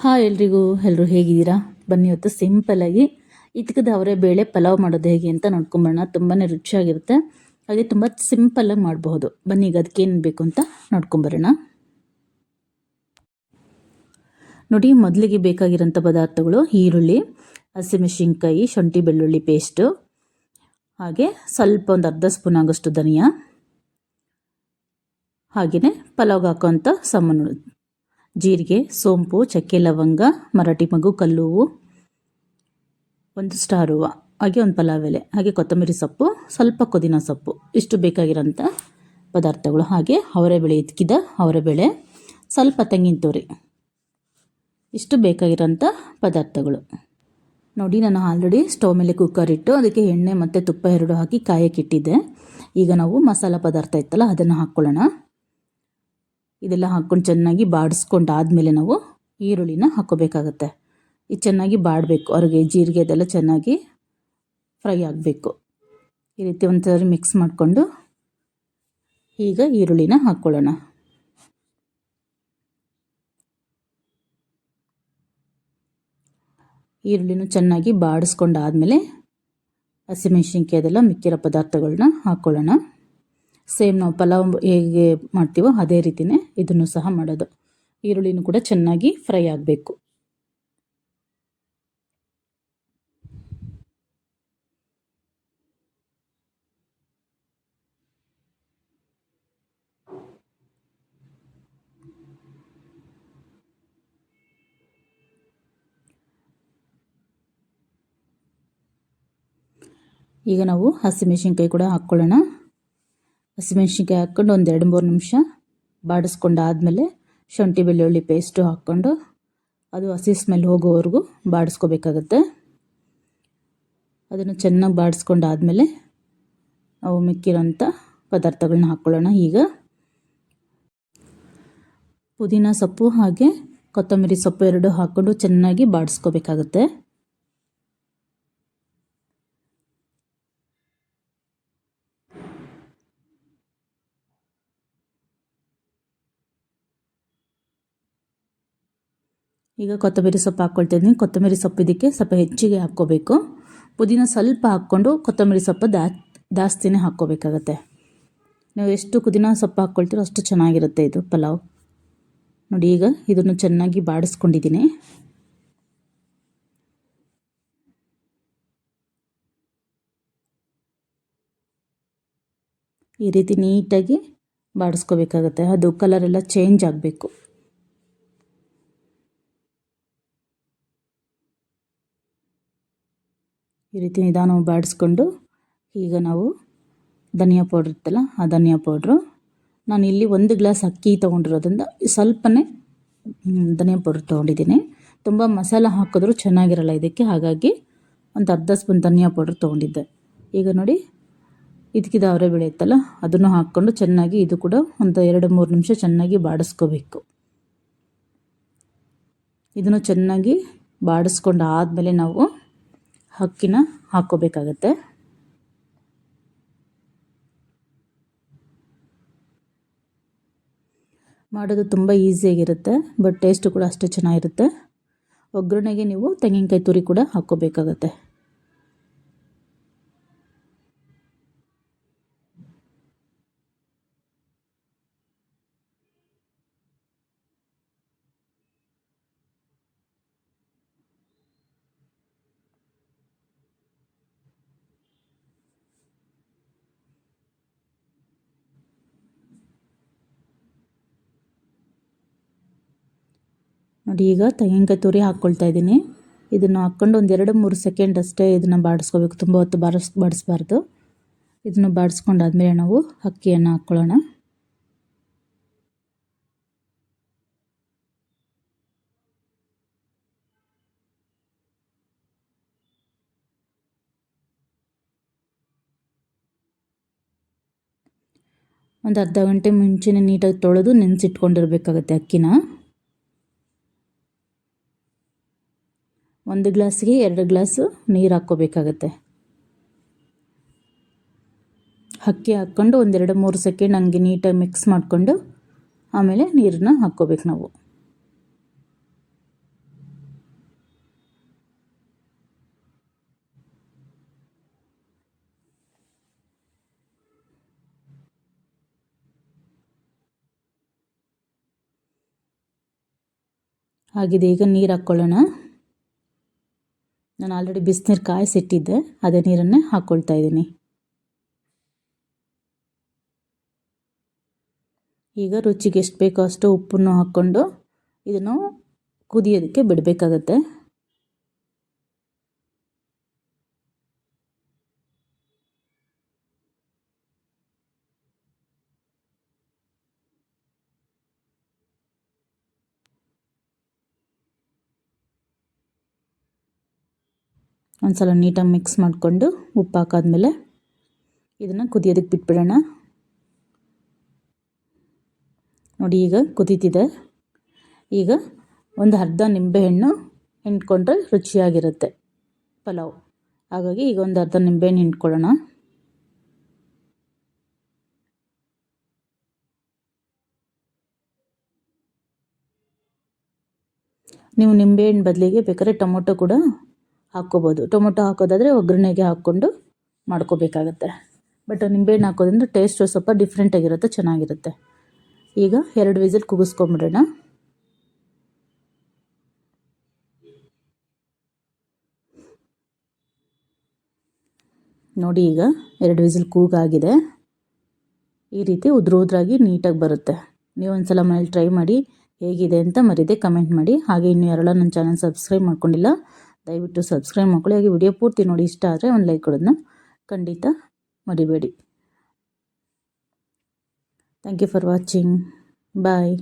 Hi ಎಲ್ರಿಗೂ ಎಲ್ಲರೂ ಹೇಗಿದ್ದೀರಾ? ಬನ್ನಿ ಇವತ್ತು ಸಿಂಪಲ್ಲಾಗಿ ಇತ್ಕದ ಅವರೇ ಬೇಳೆ ಪಲಾವ್ ಮಾಡೋದು ಹೇಗೆ ಅಂತ ನೋಡ್ಕೊಂಬರೋಣ. ತುಂಬಾ ರುಚಿಯಾಗಿರುತ್ತೆ. ಹಾಗೆ ತುಂಬ ಸಿಂಪಲ್ಲಾಗಿ ಮಾಡಬಹುದು. ಬನ್ನಿ ಈಗ ಅದಕ್ಕೆ ಏನು ಬೇಕು ಅಂತ ನೋಡ್ಕೊಂಬರೋಣ. ನೋಡಿ, ಮೊದಲಿಗೆ ಬೇಕಾಗಿರೋಂಥ ಪದಾರ್ಥಗಳು ಈರುಳ್ಳಿ ಹಸಿಮೆಣಸಿನ್ಕಾಯಿ ಶುಂಠಿ ಬೆಳ್ಳುಳ್ಳಿ ಪೇಸ್ಟು ಹಾಗೆ ಸ್ವಲ್ಪ ಒಂದು ಅರ್ಧ ಸ್ಪೂನ್ ಆಗೋಷ್ಟು ಧನಿಯಾ ಹಾಗೆಯೇ ಪಲಾವ್ಗೆ ಹಾಕೋಂಥ ಸಾಮಾನು ಜೀರಿಗೆ, ಸೋಂಪು, ಚಕ್ಕೆ ಲವಂಗ, ಮರಾಠಿ ಮಗು ಕಲ್ಲು ಹೂವು ಒಂದು ಸ್ಟಾರ್ ಹೂವು, ಹಾಗೆ ಒಂದು ಪಲಾವ್ ಎಲೆ, ಹಾಗೆ ಕೊತ್ತಂಬರಿ ಸೊಪ್ಪು, ಸ್ವಲ್ಪ ಪುದೀನ ಸೊಪ್ಪು, ಇಷ್ಟು ಬೇಕಾಗಿರೋಂಥ ಪದಾರ್ಥಗಳು, ಹಾಗೆ ಅವರೆಬೇಳೆ ಇದ್ಕಿದ ಅವರೆಬೇಳೆ ಸ್ವಲ್ಪ ತೆಂಗಿನ ತುರಿ, ಇಷ್ಟು ಬೇಕಾಗಿರೋಂಥ ಪದಾರ್ಥಗಳು. ನೋಡಿ, ನಾನು ಆಲ್ರೆಡಿ ಸ್ಟವ್ ಮೇಲೆ ಕುಕ್ಕರ್ ಇಟ್ಟು ಅದಕ್ಕೆ ಎಣ್ಣೆ ಮತ್ತು ತುಪ್ಪ ಎರಡು ಹಾಕಿ ಕಾಯಕ್ಕಿಟ್ಟಿದ್ದೆ ಈಗ ನಾವು ಮಸಾಲ ಪದಾರ್ಥ ಇತ್ತಲ್ಲ, ಅದನ್ನು ಹಾಕ್ಕೊಳ್ಳೋಣ. ಇದೆಲ್ಲ ಹಾಕ್ಕೊಂಡು ಚೆನ್ನಾಗಿ ಬಾಡಿಸ್ಕೊಂಡು ಆದಮೇಲೆ ನಾವು ಈರುಳ್ಳಿನ ಹಾಕ್ಕೋಬೇಕಾಗತ್ತೆ. ಇದು ಚೆನ್ನಾಗಿ ಬಾಡಬೇಕು. ಅವ್ರಿಗೆ ಜೀರಿಗೆ ಅದೆಲ್ಲ ಚೆನ್ನಾಗಿ ಫ್ರೈ ಆಗಬೇಕು. ಈ ರೀತಿ ಒಂದ್ಸರಿ ಮಿಕ್ಸ್ ಮಾಡಿಕೊಂಡು ಈಗ ಈರುಳ್ಳಿನ ಹಾಕ್ಕೊಳ್ಳೋಣ. ಈರುಳ್ಳಿನೂ ಚೆನ್ನಾಗಿ ಬಾಡಿಸ್ಕೊಂಡು ಆದಮೇಲೆ ಹಸಿಮೆಣ್ಸಿನ್ಕಾಯಿ ಅದೆಲ್ಲ ಮಿಕ್ಕಿರೋ ಪದಾರ್ಥಗಳನ್ನ ಹಾಕ್ಕೊಳ್ಳೋಣ. ಸೇಮ್ ನಾವು ಪಲಾವ್ ಹೇಗೆ ಮಾಡ್ತೀವೋ ಅದೇ ರೀತಿಯೇ ಇದನ್ನು ಸಹ ಮಾಡೋದು. ಈರುಳ್ಳಿನೂ ಕೂಡ ಚೆನ್ನಾಗಿ ಫ್ರೈ ಆಗಬೇಕು. ಈಗ ನಾವು ಹಸಿಮೆಣಸಿನ್ಕಾಯಿ ಕೂಡ ಹಾಕ್ಕೊಳ್ಳೋಣ. ಹಸಿಮೆಣ್ಸಿನ್ಕಾಯಿ ಹಾಕ್ಕೊಂಡು ಒಂದು ಎರಡು ಮೂರು ನಿಮಿಷ ಬಾಡಿಸ್ಕೊಂಡು ಆದಮೇಲೆ ಶುಂಠಿ, ಬೆಳ್ಳುಳ್ಳಿ ಪೇಸ್ಟು ಹಾಕ್ಕೊಂಡು ಅದು ಹಸಿ ಸ್ಮೆಲ್ ಹೋಗೋವರೆಗೂ ಬಾಡಿಸ್ಕೋಬೇಕಾಗತ್ತೆ. ಅದನ್ನು ಚೆನ್ನಾಗಿ ಬಾಡಿಸ್ಕೊಂಡು ಆದಮೇಲೆ ನಾವು ಮಿಕ್ಕಿರೋಂಥ ಪದಾರ್ಥಗಳನ್ನ ಹಾಕ್ಕೊಳ್ಳೋಣ ಈಗ. ಪುದೀನ ಸೊಪ್ಪು ಹಾಗೆ ಕೊತ್ತಂಬರಿ ಸೊಪ್ಪು ಎರಡು ಹಾಕ್ಕೊಂಡು ಚೆನ್ನಾಗಿ ಬಾಡಿಸ್ಕೋಬೇಕಾಗತ್ತೆ. ಈಗ ಕೊತ್ತಂಬರಿ ಸೊಪ್ಪು ಹಾಕ್ಕೊಳ್ತಿದ್ದೀನಿ ಕೊತ್ತಂಬರಿ ಸೊಪ್ಪು ಇದಕ್ಕೆ ಸ್ವಲ್ಪ ಹೆಚ್ಚಿಗೆ ಹಾಕ್ಕೋಬೇಕು. ಪುದೀನ ಸ್ವಲ್ಪ ಹಾಕ್ಕೊಂಡು ಕೊತ್ತಂಬರಿ ಸೊಪ್ಪು ದಾ, ಜಾಸ್ತಿನೇ ಹಾಕ್ಕೋಬೇಕಾಗತ್ತೆ. ನೀವು ಎಷ್ಟು ಪುದೀನ ಸೊಪ್ಪು ಹಾಕ್ಕೊಳ್ತೀರೋ ಅಷ್ಟು ಚೆನ್ನಾಗಿರುತ್ತೆ ಇದು ಪಲಾವ್. ನೋಡಿ ಈಗ ಇದನ್ನು ಚೆನ್ನಾಗಿ ಬಾಡಿಸ್ಕೊಂಡಿದ್ದೀನಿ. ಈ ರೀತಿ ನೀಟಾಗಿ ಬಾಡಿಸ್ಕೋಬೇಕಾಗತ್ತೆ. ಅದು ಕಲರೆಲ್ಲ ಚೇಂಜ್ ಆಗಬೇಕು. ಈ ರೀತಿ ನಿಧಾನವು ಬಾಡಿಸ್ಕೊಂಡು ಈಗ ನಾವು ಧನಿಯಾ ಪೌಡ್ರ್ ಇತ್ತಲ್ಲ, ಆ ಧನಿಯಾ ಪೌಡ್ರು ನಾನು ಇಲ್ಲಿ ಒಂದು ಗ್ಲಾಸ್ ಅಕ್ಕಿ ತೊಗೊಂಡಿರೋದ್ರಿಂದ ಸ್ವಲ್ಪನೇ ಧನಿಯಾ ಪೌಡ್ರ್ ತೊಗೊಂಡಿದ್ದೀನಿ. ತುಂಬ ಮಸಾಲ ಹಾಕಿದ್ರೂ ಚೆನ್ನಾಗಿರಲ್ಲ ಇದಕ್ಕೆ, ಹಾಗಾಗಿ ಒಂದು ಅರ್ಧ ಸ್ಪೂನ್ ಧನಿಯಾ ಪೌಡ್ರ್ ತೊಗೊಂಡಿದ್ದೆ. ಈಗ ನೋಡಿ, ಇದಕ್ಕಿದ ಅವರೆಬೇಳೆ ಇತ್ತಲ್ಲ ಅದನ್ನು ಹಾಕ್ಕೊಂಡು ಚೆನ್ನಾಗಿ ಇದು ಕೂಡ ಒಂದು ಎರಡು ಮೂರು ನಿಮಿಷ ಚೆನ್ನಾಗಿ ಬಾಡಿಸ್ಕೋಬೇಕು. ಇದನ್ನು ಚೆನ್ನಾಗಿ ಬಾಡಿಸ್ಕೊಂಡು ಆದಮೇಲೆ ನಾವು ಅಕ್ಕಿನ ಹಾಕ್ಕೋಬೇಕಾಗತ್ತೆ ಮಾಡೋದು ತುಂಬ ಈಸಿಯಾಗಿರುತ್ತೆ ಬಟ್ ಟೇಸ್ಟು ಕೂಡ ಅಷ್ಟೇ ಚೆನ್ನಾಗಿರುತ್ತೆ. ಒಗ್ಗರಣೆಗೆ ನೀವು ತೆಂಗಿನಕಾಯಿ ತುರಿ ಕೂಡ ಹಾಕ್ಕೋಬೇಕಾಗತ್ತೆ ನೋಡಿ, ಈಗ ತೆಂಗಿನಕಾಯಿ ತುರಿ ಹಾಕ್ಕೊಳ್ತಾ ಇದ್ದೀನಿ. ಇದನ್ನು ಹಾಕ್ಕೊಂಡು ಒಂದು ಎರಡು ಮೂರು ಸೆಕೆಂಡ್ ಅಷ್ಟೇ ಇದನ್ನು ಬಾಡಿಸ್ಕೋಬೇಕು. ತುಂಬ ಹೊತ್ತು ಬಾಡಿಸ್, ಬಾಡಿಸ್ಬಾರ್ದು. ಇದನ್ನು ಬಾಡಿಸ್ಕೊಂಡಾದ್ಮೇಲೆ ನಾವು ಅಕ್ಕಿಯನ್ನು ಹಾಕ್ಕೊಳ್ಳೋಣ ಒಂದು ಅರ್ಧ ಗಂಟೆ ಮುಂಚೆನೇ ನೀಟಾಗಿ ತೊಳೆದು ನೆನೆಸಿಟ್ಕೊಂಡಿರ್ಬೇಕಾಗತ್ತೆ ಅಕ್ಕಿನ. ಒಂದು ಗ್ಲಾಸ್ಗೆ ಎರಡು ಗ್ಲಾಸು ನೀರು ಹಾಕ್ಕೋಬೇಕಾಗತ್ತೆ. ಅಕ್ಕಿ ಹಾಕ್ಕೊಂಡು ಒಂದೆರಡು ಮೂರು ಸೆಕೆಂಡ್ ಹಂಗೆ ನೀಟಾಗಿ ಮಿಕ್ಸ್ ಮಾಡಿಕೊಂಡು ಆಮೇಲೆ ನೀರನ್ನ ಹಾಕ್ಕೋಬೇಕು ನಾವು. ಆಗಿದೆ ಈಗ ನೀರು ಹಾಕ್ಕೊಳ್ಳೋಣ. ನಾನು ಆಲ್ರೆಡಿ ಬಿಸಿನೀರು ಕಾಯಿಸಿಟ್ಟಿದ್ದೆ, ಅದೇ ನೀರನ್ನೇ ಹಾಕ್ಕೊಳ್ತಾ ಇದ್ದೀನಿ. ಈಗ ರುಚಿಗೆ ಎಷ್ಟು ಬೇಕೋ ಅಷ್ಟು ಉಪ್ಪನ್ನು ಹಾಕ್ಕೊಂಡು ಇದನ್ನು ಕುದಿಯೋದಕ್ಕೆ ಬಿಡಬೇಕಾಗತ್ತೆ. ಒಂದು ಸಲ ನೀಟಾಗಿ ಮಿಕ್ಸ್ ಮಾಡಿಕೊಂಡು ಉಪ್ಪು ಹಾಕಾದ್ಮೇಲೆ ಇದನ್ನು ಕುದಿಯೋದಕ್ಕೆ ಬಿಟ್ಬಿಡೋಣ. ನೋಡಿ ಈಗ ಕುದೀತಿದೆ. ಈಗ ಒಂದು ಅರ್ಧ ನಿಂಬೆಹಣ್ಣು ಹಿಂಡ್ಕೊಂಡ್ರೆ ರುಚಿಯಾಗಿರುತ್ತೆ ಪಲಾವ್. ಹಾಗಾಗಿ ಈಗ ಒಂದು ಅರ್ಧ ನಿಂಬೆಹಣ್ಣು ಹಿಂಡ್ಕೊಳ್ಳೋಣ. ನೀವು ನಿಂಬೆಹಣ್ಣು ಬದಲಿಗೆ ಬೇಕಾದ್ರೆ ಟೊಮೊಟೊ ಕೂಡ ಹಾಕ್ಕೋಬೋದು. ಟೊಮೊಟೊ ಹಾಕೋದಾದರೆ ಒಗ್ಗರಣೆಗೆ ಹಾಕ್ಕೊಂಡು ಮಾಡ್ಕೋಬೇಕಾಗತ್ತೆ. ಬಟ್ ನಿಂಬೆಹಣ್ಣು ಹಾಕೋದ್ರಿಂದ ಟೇಸ್ಟು ಸ್ವಲ್ಪ ಡಿಫ್ರೆಂಟಾಗಿರುತ್ತೆ ಚೆನ್ನಾಗಿರುತ್ತೆ. ಈಗ ಎರಡು ವಿಸಿಲ್ ಕುಗಿಸ್ಕೊಂಬಿಡೋಣ ನೋಡಿ ಈಗ ಎರಡು ವಿಸಿಲ್ ಕೂಗಾಗಿದೆ. ಈ ರೀತಿ ಉದ್ರ ಉದ್ರಾಗಿ ನೀಟಾಗಿ ಬರುತ್ತೆ. ನೀವು ಒಂದು ಸಲ ಮನೇಲಿ ಟ್ರೈ ಮಾಡಿ ಹೇಗಿದೆ ಅಂತ ಮರಿದೆ, ಕಮೆಂಟ್ ಮಾಡಿ. ಹಾಗೆ ಇನ್ನು ಯಾರೆಲ್ಲ ನನ್ನ ಚಾನಲ್ ಸಬ್ಸ್ಕ್ರೈಬ್ ಮಾಡ್ಕೊಂಡಿಲ್ಲ ದಯವಿಟ್ಟು ಸಬ್ಸ್ಕ್ರೈಬ್ ಮಾಡ್ಕೊಳ್ಳಿ ಹಾಗೆ ವಿಡಿಯೋ ಪೂರ್ತಿ ನೋಡಿ. ಇಷ್ಟ ಆದರೆ ಒಂದು ಲೈಕ್ ಕೊಡೋದನ್ನ ಖಂಡಿತ ಮರಿಬೇಡಿ. Thank you for watching bye